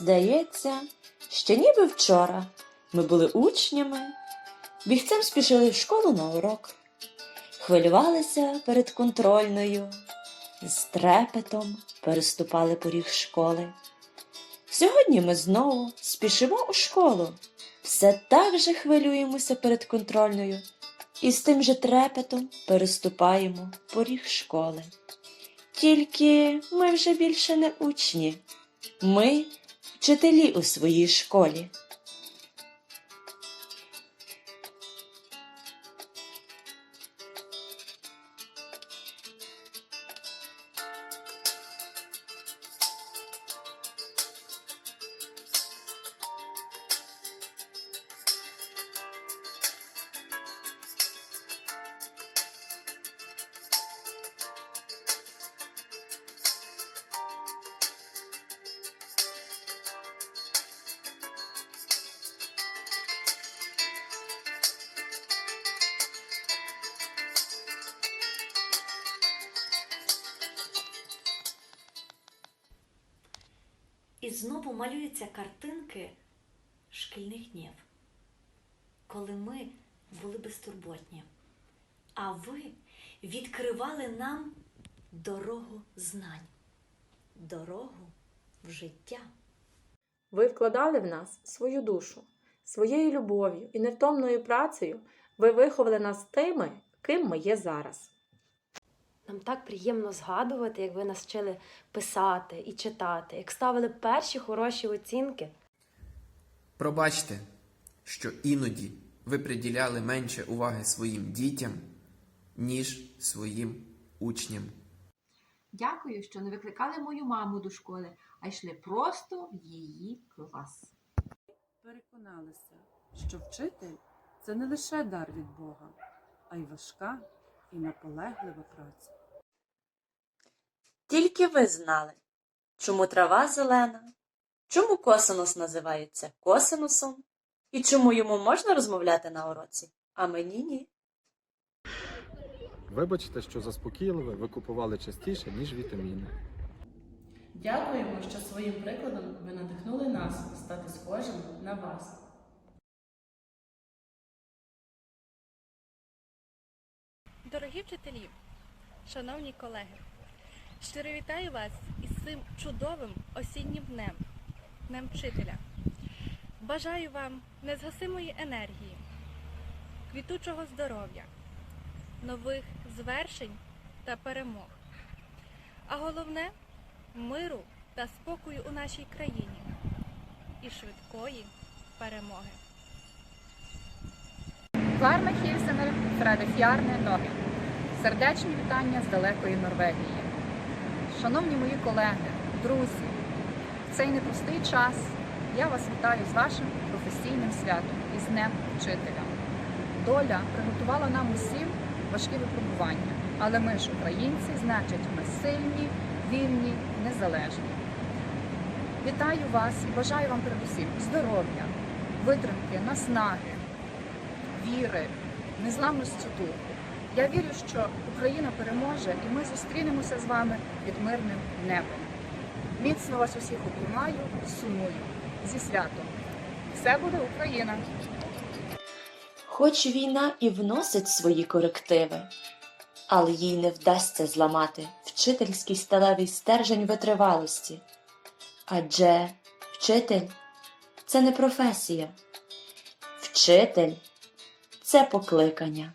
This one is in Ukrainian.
Здається, що ніби вчора ми були учнями, бігцем спішили в школу на урок, хвилювалися перед контрольною, з трепетом переступали поріг школи. Сьогодні ми знову спішимо у школу, все так же хвилюємося перед контрольною і з тим же трепетом переступаємо поріг школи. Тільки ми вже більше не учні, ми вчителі у своїй школі. Знову малюються картинки шкільних днів, коли ми були безтурботні, а ви відкривали нам дорогу знань, дорогу в життя. Ви вкладали в нас свою душу, своєю любов'ю і невтомною працею ви виховали нас тими, ким ми є зараз. Нам так приємно згадувати, як ви нас вчили писати і читати, як ставили перші хороші оцінки. Пробачте, що іноді ви приділяли менше уваги своїм дітям, ніж своїм учням. Дякую, що не викликали мою маму до школи, а йшли просто в її клас. переконалися, що вчитель це не лише дар від Бога, а й важка і наполеглива праця. Тільки ви знали, чому трава зелена, чому косинус називається косинусом, і чому йому можна розмовляти на уроці, а мені ні. Вибачте, що заспокійливе ви купували частіше, ніж вітаміни. Дякуємо, що своїм прикладом ви надихнули нас стати схожим на вас. Дорогі вчителі, шановні колеги, щиро вітаю вас із цим чудовим осіннім днем, днем вчителя. Бажаю вам незгасимої енергії, квітучого здоров'я, нових звершень та перемог. А головне миру та спокою у нашій країні і швидкої перемоги. Варна Хільсенер Фредефярне Ноги. Сердечні вітання з далекої Норвегії. Шановні мої колеги, друзі, в цей непростий час я вас вітаю з вашим професійним святом із Днем Вчителя. Доля приготувала нам усім важкі випробування, але ми ж, українці, значить, ми сильні, вільні, незалежні. Вітаю вас і бажаю вам передусім здоров'я, витримки, наснаги, віри, незламності духу. Я вірю, що Україна переможе і ми зустрінемося з вами під мирним небом. Міцно вас усіх обіймаю, сумую зі святом. Все буде Україна! Хоч війна і вносить свої корективи, але їй не вдасться зламати вчительський сталевий стержень витривалості. Адже вчитель це не професія, вчитель це покликання.